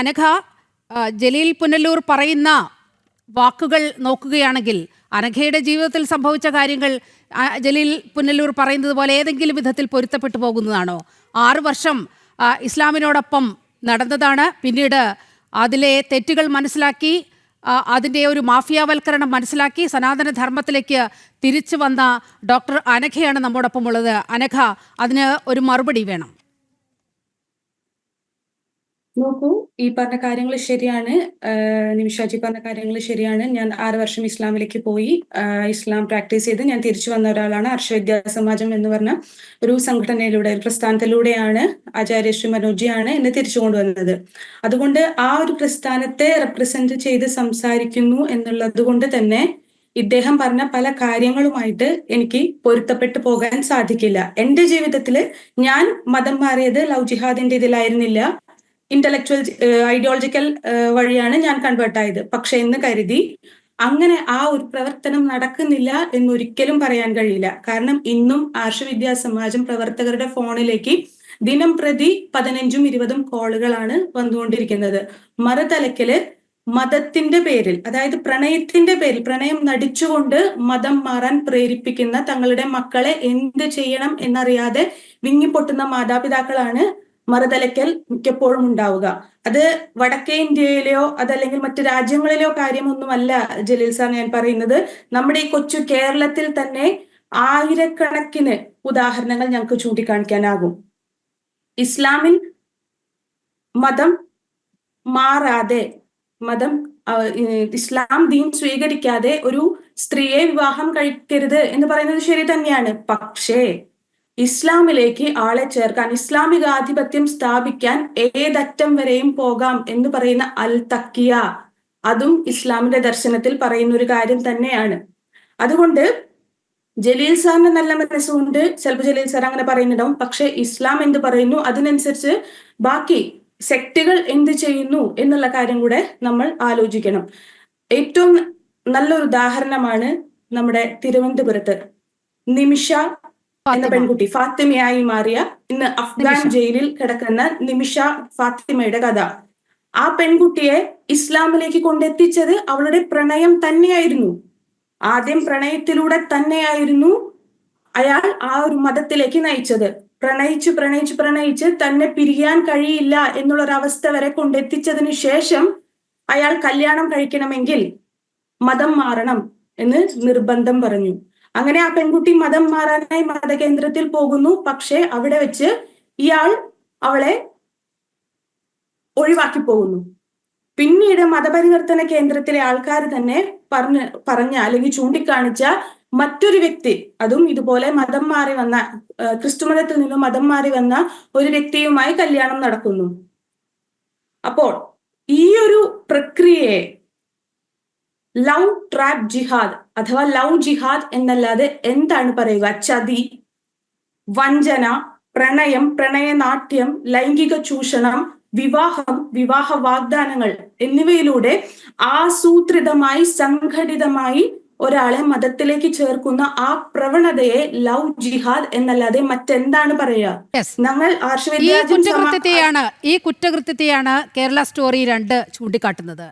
അനഘ ജലീൽ പുനലൂർ പറയുന്ന വാക്കുകൾ നോക്കുകയാണെങ്കിൽ അനഘയുടെ ജീവിതത്തിൽ സംഭവിച്ച കാര്യങ്ങൾ ജലീൽ പുനലൂർ പറയുന്നത് പോലെ ഏതെങ്കിലും വിധത്തിൽ പൊരുത്തപ്പെട്ടു പോകുന്നതാണോ? ആറു വർഷം ഇസ്ലാമിനോടൊപ്പം നടന്നതാണ്. പിന്നീട് അതിലെ തെറ്റുകൾ മനസ്സിലാക്കി അതിന്റെ ഒരു മാഫിയാവൽക്കരണം മനസ്സിലാക്കി സനാതന ധർമ്മത്തിലേക്ക് തിരിച്ചു വന്ന ഡോക്ടർ അനഘയാണ് നമ്മോടൊപ്പം ഉള്ളത്. അനഘ അതിന് ഒരു മറുപടി വേണം. നോക്കൂ. ഈ പറഞ്ഞ കാര്യങ്ങൾ ശരിയാണ്. നിമിഷാജി പറഞ്ഞ കാര്യങ്ങൾ ശരിയാണ്. ഞാൻ ആറ് വർഷം ഇസ്ലാമിലേക്ക് പോയി. ഇസ്ലാം പ്രാക്ടീസ് ചെയ്ത് ഞാൻ തിരിച്ചു വന്ന ഒരാളാണ് ഹർഷവിദ്യാ സമാജം എന്ന് പറഞ്ഞ ഒരു സംഘടനയിലൂടെ ഒരു പ്രസ്ഥാനത്തിലൂടെയാണ് ആചാര്യ ശ്രീ മനോജിയാണ് എന്നെ തിരിച്ചു കൊണ്ടുവന്നത്. അതുകൊണ്ട് ആ ഒരു പ്രസ്ഥാനത്തെ റെപ്രസെന്റ് ചെയ്ത് സംസാരിക്കുന്നു എന്നുള്ളത് കൊണ്ട് തന്നെ ഇദ്ദേഹം പറഞ്ഞ പല കാര്യങ്ങളുമായിട്ട് എനിക്ക് പൊരുത്തപ്പെട്ടു പോകാൻ സാധിക്കില്ല. എന്റെ ജീവിതത്തിൽ ഞാൻ മതം മാറിയത് ലവ് ജിഹാദിന്റെ ഇതിലായിരുന്നില്ല ഇന്റലക്ച്വൽ ഐഡിയോളജിക്കൽ വഴിയാണ് ഞാൻ കൺവേർട്ട് ആയത്. പക്ഷെ എന്ന് കരുതി അങ്ങനെ ആ ഒരു പ്രവർത്തനം നടക്കുന്നില്ല എന്നൊരിക്കലും പറയാൻ കഴിയില്ല. കാരണം ഇന്നും ആർഷവിദ്യാ സമാജം പ്രവർത്തകരുടെ ഫോണിലേക്ക് ദിനം പ്രതി പതിനഞ്ചും ഇരുപതും കോളുകളാണ് വന്നുകൊണ്ടിരിക്കുന്നത്. മറുതലക്കിൽ മതത്തിന്റെ പേരിൽ അതായത് പ്രണയത്തിന്റെ പേരിൽ പ്രണയം നടിച്ചുകൊണ്ട് മതം മാറാൻ പ്രേരിപ്പിക്കുന്ന തങ്ങളുടെ മക്കളെ എന്ത് ചെയ്യണം എന്നറിയാതെ വിങ്ങിപ്പൊട്ടുന്ന മാതാപിതാക്കളാണ് മറുതലക്കൽ മിക്കപ്പോഴും ഉണ്ടാവുക. അത് വടക്കേ ഇന്ത്യയിലെയോ അതല്ലെങ്കിൽ മറ്റു രാജ്യങ്ങളിലെയോ കാര്യമൊന്നുമല്ല ജലീൽ സാർ ഞാൻ പറയുന്നത്. നമ്മുടെ ഈ കൊച്ചു കേരളത്തിൽ തന്നെ ആയിരക്കണക്കിന് ഉദാഹരണങ്ങൾ ഞങ്ങൾക്ക് ചൂണ്ടിക്കാണിക്കാനാകും. ഇസ്ലാമിൽ മതം മാറാതെ മതം ഇസ്ലാം ദീൻ സ്വീകരിക്കാതെ ഒരു സ്ത്രീയെ വിവാഹം കഴിക്കരുത് എന്ന് പറയുന്നത് ശരി തന്നെയാണ്. പക്ഷേ ഇസ്ലാമിലേക്ക് ആളെ ചേർക്കാൻ ഇസ്ലാമിക ആധിപത്യം സ്ഥാപിക്കാൻ ഏതറ്റം വരെയും പോകാം എന്ന് പറയുന്ന അൽ തക്കിയ അതും ഇസ്ലാമിന്റെ ദർശനത്തിൽ പറയുന്ന ഒരു കാര്യം തന്നെയാണ്. അതുകൊണ്ട് ജലീൽ സാറിന് നല്ല മനസ്സുകൊണ്ട് ചിലപ്പോൾ ജലീൽ സാർ അങ്ങനെ പറയുന്നുണ്ടാവും. പക്ഷെ ഇസ്ലാം എന്ത് പറയുന്നു? അതിനനുസരിച്ച് ബാക്കി സെക്റ്റുകൾ എന്ത് ചെയ്യുന്നു എന്നുള്ള കാര്യം കൂടെ നമ്മൾ ആലോചിക്കണം. ഏറ്റവും നല്ലൊരു ഉദാഹരണമാണ് നമ്മുടെ തിരുവനന്തപുരത്ത്. നിമിഷ എന്ന പെൺകുട്ടി. ഫാത്തിമയായി മാറിയ ഇന്ന് അഫ്ഗാൻ ജയിലിൽ കിടക്കുന്ന നിമിഷ ഫാത്തിമയുടെ കഥ. ആ പെൺകുട്ടിയെ ഇസ്ലാമിലേക്ക് കൊണ്ടെത്തിച്ചത് അവളുടെ പ്രണയം തന്നെയായിരുന്നു. ആദ്യം പ്രണയത്തിലൂടെ തന്നെയായിരുന്നു അയാൾ ആ ഒരു മതത്തിലേക്ക് നയിച്ചത്. പ്രണയിച്ച് പ്രണയിച്ച് പ്രണയിച്ച് തന്നെ പിരിയാൻ കഴിയില്ല എന്നുള്ളൊരവസ്ഥ വരെ കൊണ്ടെത്തിച്ചതിന് ശേഷം അയാൾ കല്യാണം കഴിക്കണമെങ്കിൽ മതം മാറണം എന്ന് നിർബന്ധം പറഞ്ഞു. അങ്ങനെ ആ പെൺകുട്ടി മതം മാറാനായി മതകേന്ദ്രത്തിൽ പോകുന്നു. പക്ഷെ അവിടെ വെച്ച് ഇയാൾ അവളെ ഒഴിവാക്കി പോകുന്നു. പിന്നീട് മതപരിവർത്തന കേന്ദ്രത്തിലെ ആൾക്കാർ തന്നെ പറഞ്ഞ് പറഞ്ഞ അല്ലെങ്കിൽ ചൂണ്ടിക്കാണിച്ച മറ്റൊരു വ്യക്തി അതും ഇതുപോലെ മതം മാറി വന്ന ക്രിസ്തുമതത്തിൽ ക്രിസ്തു മതത്തിൽ നിന്ന് മതം മാറി വന്ന ഒരു വ്യക്തിയുമായി കല്യാണം നടക്കുന്നു. അപ്പോൾ ഈ ഒരു പ്രക്രിയയെ ലവ് ട്രാപ്പ് ജിഹാദ് അഥവാ ലവ് ജിഹാദ് എന്നല്ലാതെ എന്താണ് പറയുക? ചതി വഞ്ചന പ്രണയം പ്രണയനാട്യം ലൈംഗിക ചൂഷണം വിവാഹം വിവാഹ വാഗ്ദാനങ്ങൾ എന്നിവയിലൂടെ ആസൂത്രിതമായി സംഘടിതമായി ഒരാളെ മതത്തിലേക്ക് ചേർക്കുന്ന ആ പ്രവണതയെ ലവ് ജിഹാദ് എന്നല്ലാതെ മറ്റെന്താണ് പറയുക. ഞങ്ങൾ ഈ കുറ്റകൃത്യത്തെയാണ് ഈ കുറ്റകൃത്യത്തെയാണ് കേരള സ്റ്റോറി രണ്ട് ചൂണ്ടിക്കാട്ടുന്നത്.